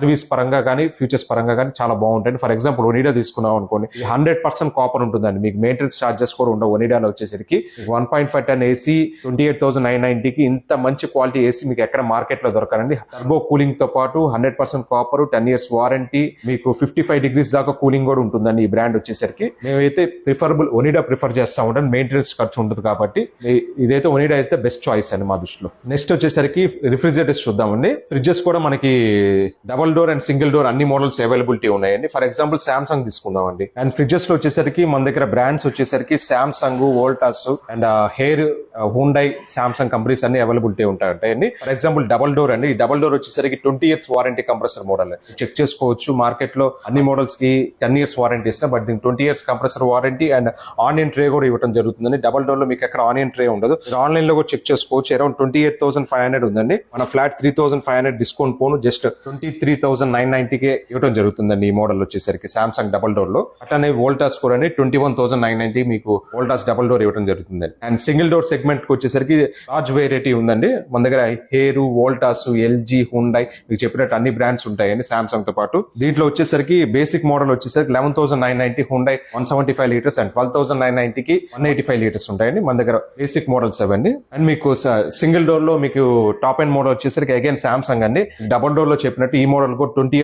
Service పరంగా కానీ futures పరంగా కానీ చాలా బాగుంటాయి. ఫర్ ఎగ్జాంపుల్ ఒనీడా తీసుకున్నాం అనుకోండి. హండ్రెడ్ పర్సెంట్ కాపర్ ఉంటుందండి. మీకు మెయింటెనెన్స్ చార్జెస్ కూడా ఉండవు ఒనీడాలో వచ్చేసరికి. One point five ton AC twenty eight thousand nine నైన్టీకి ఇంత మంచి క్వాలిటీ ఏసీ మీకు ఎక్కడ మార్కెట్లో దొరకనండి. టర్బో కూలింగ్తో పాటు hundred percent copper ten years warranty మీకు ఫిఫ్టీ ఫైవ్ డిగ్రీస్ దాకా కూలింగ్ కూడా ఉంటుందండి ఈ బ్రాండ్ వచ్చేసరికి. మేమైతే ప్రిఫరబుల్ ఒనీడా ప్రిఫర్ చేస్తా ఉంటాం. మెయింటెనెన్స్ ఖర్చు ఉంటుంది కాబట్టి. ఇదైతే ఒనీడా అయితే బెస్ట్ చాయిస్ అండి మా దృష్టిలో. నెక్స్ట్ వచ్చేసరికి రిఫ్రిజిరేటర్స్ చూద్దామండి. ఫ్రిడ్జెస్ కూడా మనకి double door and single door అన్ని మోడల్స్ అవైలబిలిటీ ఉన్నాయండి. ఫర్ ఎగ్జాంపుల్ సామ్సంగ్ తీసుకుందామండి. అండ్ ఫ్రిడ్జెస్లో వచ్చేసరికి మన దగ్గర బ్రాండ్స్ వచ్చేసరికి Samsung Voltas and Haier Hyundai Samsung companies అన్ని అవైలబిలిటీ ఉంటాయండి ఫర్ ఎగ్జాంపుల్ డబల్ డోర్ అండి. ఈ డబల్ డోర్ వచ్చేసరికి twenty years warranty compressor model check చేసుకోవచ్చు. మార్కెట్లో అన్ని మోడల్స్కి టెన్ ఇయర్స్ వారంటీ ఇస్తున్నా బట్ దీనికి twenty years compressor warranty and onion tray కూడా ఇవ్వడం జరుగుతుందండి. డబల్ డోర్లో మీకు ఎక్కడ ఆనియన్ ట్రే ఉండదు. ఆన్లైన్లో కూడా చెక్ చేసుకోవచ్చు. Around twenty eight thousand five hundred ఉందండి. మన flat three thousand five hundred discount పోను. Just twenty three thousand nine ninety K ఇవ్వడం జరుగుతుందండి ఈ మోడల్ వచ్చేసరికి. సామ్సంగ్ డబల్ డోర్లో. అట్లానే వోల్టాస్ కూడా twenty one thousand nine ninety మీకు వోల్టాస్ డబల్ డోర్ ఇవ్వడం జరుగుతుందండి. అండ్ సింగిల్ డోర్ సెగ్మెంట్కి వచ్చేసరికి లార్జ్ వెరైటీ ఉందండి. మన దగ్గర హేరు వోల్టాస్ ఎల్జీ హుండై మీకు చెప్పినట్టు అన్ని బ్రాండ్స్ ఉంటాయండి సామ్సంగ్తో పాటు. దీంట్లో వచ్చేసరికి బేసిక్ మోడల్ వచ్చేసరికి eleven thousand nine ninety Hyundai one seventy five litres and twelve thousand nine నైన్టీకి one eighty five litres ఉంటాయండి. మన దగ్గర బేసిక్ మోడల్స్ అవన్నీ. అండ్ మీకు సింగిల్ డోర్లో మీకు టాప్ అండ్ మోడల్ వచ్చేసరికి అగైన్ సామ్సంగ్ అండి. డబల్ డోర్లో చెప్పినట్టు ఈ మోడల్ కూడా ట్వంటీ